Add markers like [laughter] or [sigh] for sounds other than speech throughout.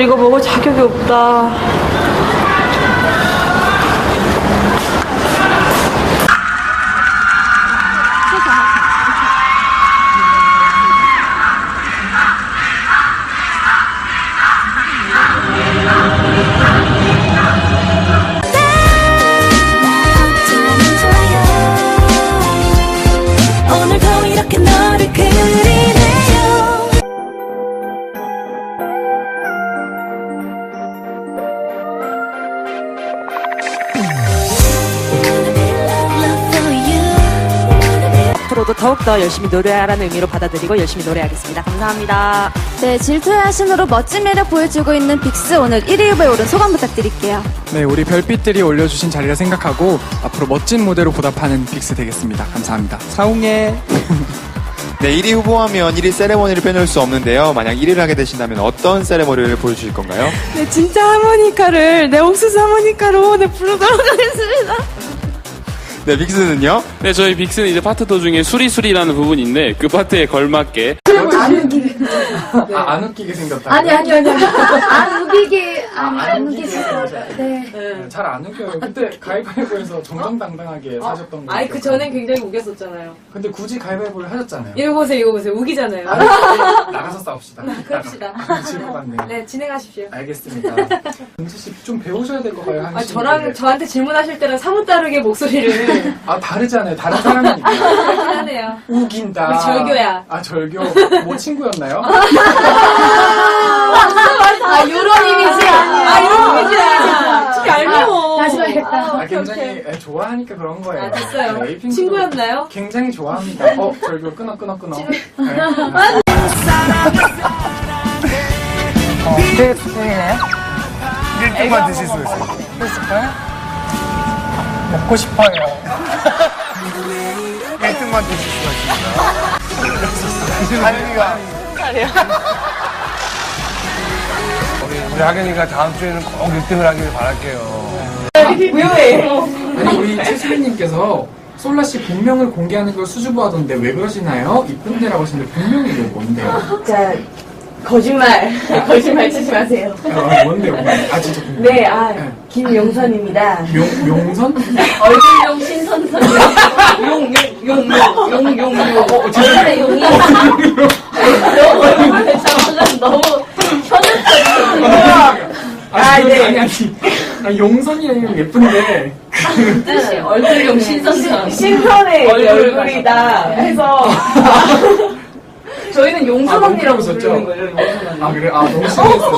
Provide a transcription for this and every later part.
이거 먹을 자격이 없다. 앞으로도 더욱더 열심히 노래하라는 의미로 받아들이고 열심히 노래하겠습니다. 감사합니다. 네, 질투의 화신으로 멋진 매력 보여주고 있는 빅스 오늘 1위 후보에 오른 소감 부탁드릴게요. 네, 우리 별빛들이 올려주신 자리를 생각하고 앞으로 멋진 무대로 보답하는 빅스 되겠습니다. 감사합니다. 사웅예. [laughs] 네, 1위 후보하면 1위 세레머니를 빼놓을 수 없는데요. 만약 1위를 하게 되신다면 어떤 세레머니를 보여주실 건가요? 네, 진짜 하모니카를, 내 옥수수 하모니카로 네, 부르도록 하겠습니다. 네, 빅스는요? 네, 저희 빅스는 이제 파트 도중에 수리수리라는 부분인데 그 파트에 걸맞게 아, 안 웃기게 생겼다. 아니, 아니, 아니. 안 아니, 안 우기게. 네. 잘 안 웃겨요. 그때 가위바위보에서 정정당당하게 사셨던 거. 아니, 그 전엔 굉장히 우겼었잖아요. 근데 굳이 가위바위보를 하셨잖아요. 이거 보세요, 이거 보세요. 우기잖아요. [laughs] 나가서 싸웁시다. 그럽시다. 질것 같네요. 네, 진행하십시오. 알겠습니다. 은지 씨 좀 배우셔야 될 것 같아요. 아, 저랑. 저한테 질문하실 때랑 사뭇 다르게 목소리를 아 다르잖아요. 다른 사람이니까. 하네요. 우긴다. 우리 절교야. 아 절교. 뭐 친구였나요? [laughs] 아, 요런 이미지 아니에요. 아, 이런 이미지 아니야. 어떻게 알죠? 다시 봐야겠다. 아, 굉장히 에, 좋아하니까 그런 거예요. 아, 됐어요. 네, 에이핑크도 친구였나요? 굉장히 좋아합니다. 어 절교 끊어 끊어 끊어. 네. 일등만 드실 수 있어요. 먹고 싶어요. 1등만 드실 수가 있습니다. [laughs] 우리, 우리 하균이가 다음 주에는 꼭 1등을 하길 바랄게요. 아니 우리 최수빈님께서 솔라 씨 본명을 공개하는 걸 수줍어하던데 왜 그러시나요? 이쁜데라고 하시는데 본명이 뭔데요? 자, 거짓말. [laughs] 거짓말 치지 마세요. 아, 뭔데요? 뭔데? 아 진짜 궁금해요. 네, 아, 김용선입니다. 명 명선? 얼굴용 신선선. [laughs] 용, 용, 용, 용, 용, 용, 용. 어, 진짜 얼굴에 용이. 너무 얼굴에 잠깐 너무 현혹적이에요. 아, 아, 아니, 네. 아니, 아니. 아, 용선이 아니면 예쁜데. 뜻이 얼굴용 신선선. 신선의 얼굴이다 해서. 저희는 용선 아, 언니라고 웃었죠? 부르는 거예요, 용선 언니. 아, 그래? 아, 너무. 너무 심했어.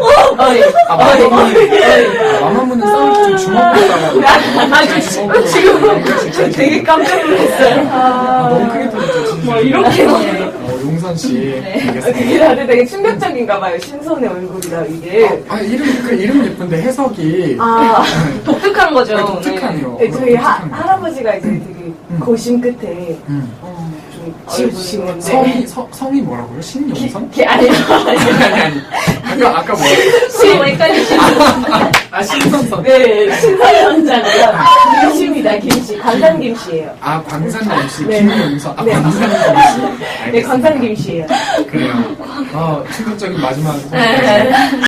어이, 아, 어이, 마마무는, 어이. 아, 아, 저 지금, 지금 저 되게 깜짝 놀랐어요. 아, 너무 크게 터졌죠, 진짜. 뭐 이렇게 어, 용선 씨. 되게 알겠습니다. 다들 되게 충격적인가 봐요. 신선의 얼굴이라 이게. 아, 이름, 그 이름은 예쁜데 해석이. 아, 독특한 거죠. 네, 독특하네요. 네, 저희 하. 할아버지가 이제 되게 고심 끝에 음. 어, 좀 지으신 건데. 성이, 서, 성이 뭐라고요? 신용선? 기, 아니요. 아니, 아니, 아니. 아까, 아까 뭐. 지금 헷갈리시죠? 아, 신선선. 네, 신선현장이요. 김씨입니다, 김씨. 광산 김씨예요. 아, 광산 씨. 네. 김용선. 아, 네. 광산 씨. 네, 광산 김씨예요. 그래요. 아, 충격적인 마지막. 네.